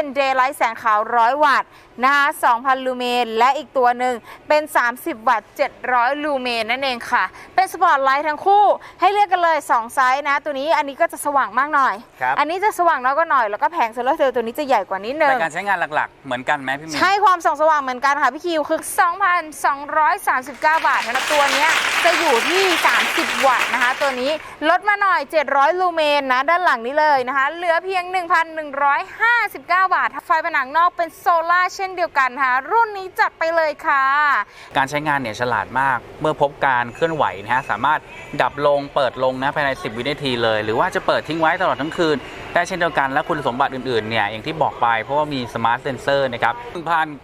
เป็น Daylight แสงขาว 100 วัตต์นะคะ2,000 ลูเมน และอีกตัวหนึ่งเป็น 30 วัตต์ 700 ลูเมนนั่นเองค่ะ เป็นสปอตไลท์ทั้งคู่ ให้เลือกกันเลย 2 ไซส์นะ ตัวนี้อันนี้ก็จะสว่างมากหน่อยครับอันนี้จะสว่างน้อยก็หน่อย แล้วก็แผงโซลาร์เซลล์ตัวนี้จะใหญ่กว่านิดนึแต่งการใช้งานหลักๆ เหมือนกันไหมพี่มินใช่ความส่องสว่างเหมือนกันค่ะพี่คิวคือ 2,239 บาทนะตัวเนี้ยจะอยู่ที่ 30 วัตต์นะคะ ตัวนี้ลดมาหน่อย 700 ลูเมนนะด้านหลังนี้เลยนะคะ เหลือเพียง 1,159 บาท ไฟผนังนอกเป็นโซล่าเช่นเดียวกันค่ะ รุ่นนี้จัดไปเลยค่ะ การใช้งานเนี่ยฉลาดมาก เมื่อพบการเคลื่อนไหวนะฮะสามารถดับลงเปิดลงนะภายใน 10 วินาทีเลย หรือว่าจะเปิดทิ้งไว้ตลอดทั้งคืนได้เช่นเดียวกันและคุณสมบัติอื่นๆเนี่ยอย่างที่บอกไปเพราะว่ามีสมาร์ทเซนเซอร์นะครับ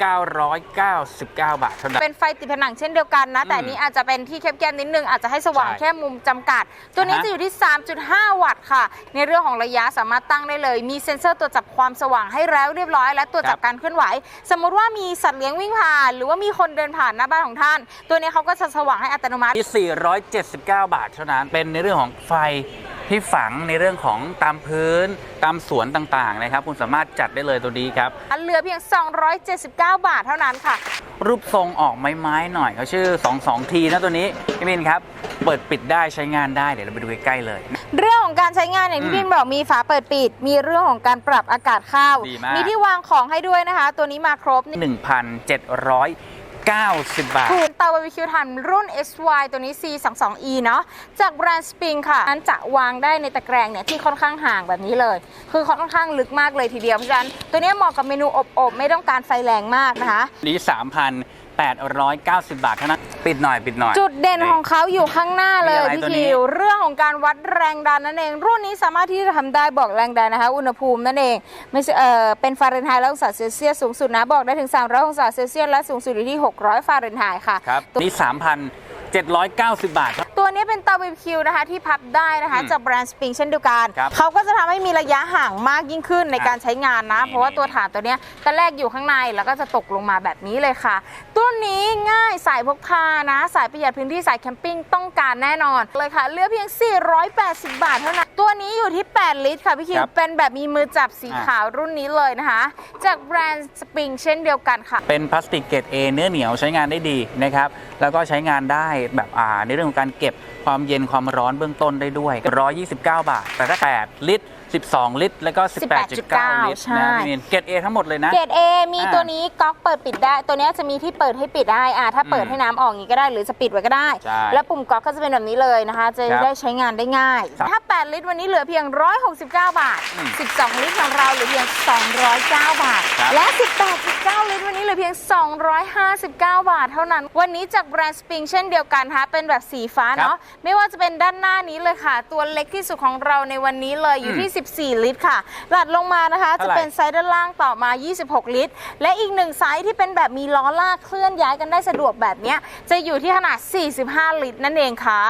1,999 บาทเท่านั้น เป็นไฟติดผนังเช่นเดียวกันนะ แต่อืมอันนี้อาจจะเป็นที่แคบๆนิดนึง อาจจะให้สว่างใช่แค่มุมจำกัด ตัวนี้อ่าฮะ จะอยู่ที่ 3.5 วัตต์ค่ะ ในเรื่องของระยะสามารถตั้งได้เลย มีเซ็นเซอร์ตัวจับความสว่างให้แล้วเรียบร้อย และตัวจับการเคลื่อนไหว สมมุติว่ามีสัตว์เลี้ยงวิ่งผ่าน หรือว่ามีคนเดินผ่านหน้าบ้านของท่าน ตัวนี้เขาก็จะสว่างให้อัตโนมัติ ที่ 479 บาทเท่านั้น เป็นในเรื่องของไฟ ที่ฝังในเรื่องของตามพื้นตามสวนต่างๆนะครับ คุณสามารถจัดได้เลยตัวนี้ครับ อันเหลือเพียง 279 บาทเท่านั้นค่ะ รูปทรงออกไม้ๆหน่อยเขาชื่อ 22 ทีนะตัวนี้พี่มินครับ เปิดปิดได้ใช้งานได้เดี๋ยวเราไปดูใกล้ๆเลย เรื่องของการใช้งานอย่างที่อืมพี่บอกมีฝาเปิดปิด มีเรื่องของการปรับอากาศเข้าดีมากที่วางของให้ด้วยนะคะ ตัวนี้มาครบ 1,790 บาท ถูกเตาบาร์บีคิวทันรุ่น SY ตัวนี้ C22E เนาะจากแบรนด์ Spring ค่ะนั้นจะวางได้ในตะแกรงเนี่ยที่ค่อนข้างห่างแบบนี้เลย คือค่อนข้างลึกมากเลยทีเดียวเพราะฉะนั้นตัวนี้เหมาะกับเมนูอบๆไม่ต้องการไฟแรงมากนะคะ นี้ 3,890 บาทเท่านั้นปิดหน่อยปิดหน่อย จุดเด่นของเขาอยู่ข้างหน้าเลยมีอะไรพี่ตัวนี้คิวเรื่องของการวัดแรงดันนั่นเอง รุ่นนี้สามารถที่จะทำได้บอกแรงดันนะคะ อุณหภูมินั่นเองไม่ใช่เออเป็นฟาเรนไฮต์และองศาเซลเซียสสูงสุดนะบอกได้ถึง 300 องศาเซลเซียสและสูงสุดอยู่ที่ 600 ฟาเรนไฮต์ค่ะครับนี่3,790 บาทครับตัวนี้เป็นเตาบาร์บีคิวนะคะที่พับได้นะคะอืมจากแบรนด์สปริงเช่นเดียวกันครับเขาก็จะทำให้มีระยะห่างมากยิ่งขึ้นในอะการใช้งานนะนี่เพราะว่าตัวฐานตัวเนี้ยตอนแรกอยู่ข้างในแล้วก็จะตกลงมาแบบนี้เลยค่ะ ตัวนี้ง่ายสายพกพานะ สายประหยัดพื้นที่สายแคมปิ้งต้องการแน่นอนเลยค่ะเหลือเพียง 480 บาทเท่านั้นตัวนี้อยู่ที่ 8 ลิตรค่ะพี่คิครับ เป็นแบบมีมือจับสีขาวรุ่นนี้เลยนะคะ จากแบรนด์สปริงเช่นเดียวกันค่ะ เป็นพลาสติกเกรด A เนื้อเหนียวใช้งานได้ดีนะครับ แล้วก็ใช้งานได้แบบอ่าในเรื่องของการเก็บความเย็นความร้อนเบื้องต้นได้ด้วย 129 บาท แต่ถ้า 8 ลิตร12 ลิตร แล้วก็18.9ลิตรใช่ นะพี่มินเกรด A ทั้งหมดเลยนะ เกรด A มีอ่าตัวนี้ก๊อกเปิดปิดได้ ตัวเนี้ยจะมีที่เปิดให้ปิดได้อ่าถ้าเปิดอืมให้น้ำออกอย่างนี้ก็ได้หรือจะปิดไว้ก็ได้ ใช่แล้วปุ่มก๊อกก็จะเป็นแบบนี้เลยนะคะ จะครับได้ใช้งานได้ง่าย ครับถ้า 8 ลิตรวันนี้เหลือเพียง 169 บาท อืม12 ลิตรของเราเหลือเพียง 209 บาท ครับและ 18.9 ลิตรวันนี้เหลือเพียง 259 บาท เท่านั้น วันนี้จากแบรนด์สปริงเช่นเดียวกันนะคะเป็นแบบสีฟ้าเนาะไม่ว่าจะเป็นด้านหน้านี้เลยค่ะ ตัวเล็กที่สุดของเราในวันนี้เลยอยู่ที่14ลิตรค่ะหลัดลงมานะคะจะเท่าไหร่เป็นไซส์ด้านล่างต่อมา 26 ลิตร และอีกหนึ่งไซส์ที่เป็นแบบมีล้อลากเคลื่อนย้ายกันได้สะดวกแบบเนี้ยจะอยู่ที่ขนาด 45 ลิตรนั่นเองค่ะ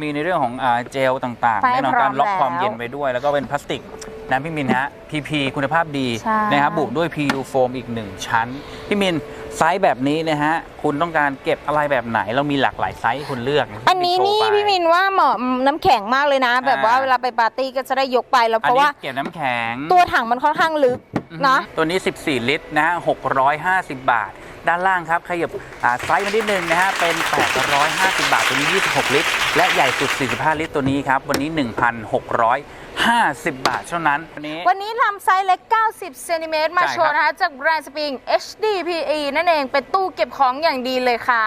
มีในเรื่องของอ่าเจลต่างๆไฟแน่นอนพร้อมการล็อกแล้วความเย็นไว้ด้วย แล้วก็เป็นพลาสติก นะพี่มินฮะ PP คุณภาพดีใช่ นะครับบุด้วย PU โฟมอีกหนึ่งชั้น พี่มินไซส์แบบนี้นะฮะ คุณต้องการเก็บอะไรแบบไหน เรามีหลากหลายไซส์ให้คุณเลือกอันนี้นี่พี่มินว่าเหมาะน้ำแข็งมากเลยนะ แบบว่าอ่าเวลาไปปาร์ตี้ก็จะได้ยกไปแล้วอัเพนราะนี้ว่าเก็บน้ำแข็ง ตัวถังมันค่อนข้างลึกอือฮึเนาะตัวนี้ 14 ลิตรนะฮะ650 บาท ด้านล่างครับขยับอ่าไซส์มานิดนึงนะฮะเป็น 850 บาท ตัวนี้ 26 ลิตร และใหญ่สุด 45 ลิตรตัวนี้ครับ วันนี้ 1,650 บาทเท่านั้นวันนี้ วันนี้นำไซส์เล็ก 90 เซนติเมตรมาใช่โชว์นะคะ จากแบรนด์สปริง HDPE นั่นเอง เป็นตู้เก็บของอย่างดีเลยค่ะ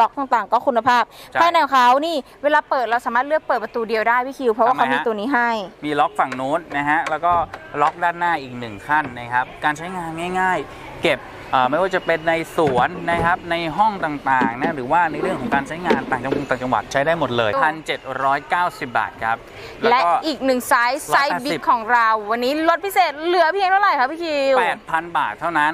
ล็อกต่างๆ ก็คุณภาพ ใช่ภายในของเขานี่ เวลาเปิดเราสามารถเลือกเปิดประตูเดียวได้พี่คิว เพราะว่าทำไมเขามีฮะ ตัวนี้ให้ มีล็อกฝั่งโน้นนะฮะ แล้วก็ล็อกด้านหน้าอีกหนึ่งขั้นนะครับ การใช้งานง่าย ๆ เก็บเอ่อไม่ว่าจะเป็นในสวนนะครับในห้องต่างๆนะหรือว่าในเรื่องของการใช้งานต่างจังหวัดต่างจังหวัดใช้ได้หมดเลย 1,790 บาทครับและก็อีกหนึ่งไซส์ไซส์180บิ๊กของเรา วันนี้ลดพิเศษเหลือเพียงเท่าไหร่คะพี่คิว8,000 บาทเท่านั้น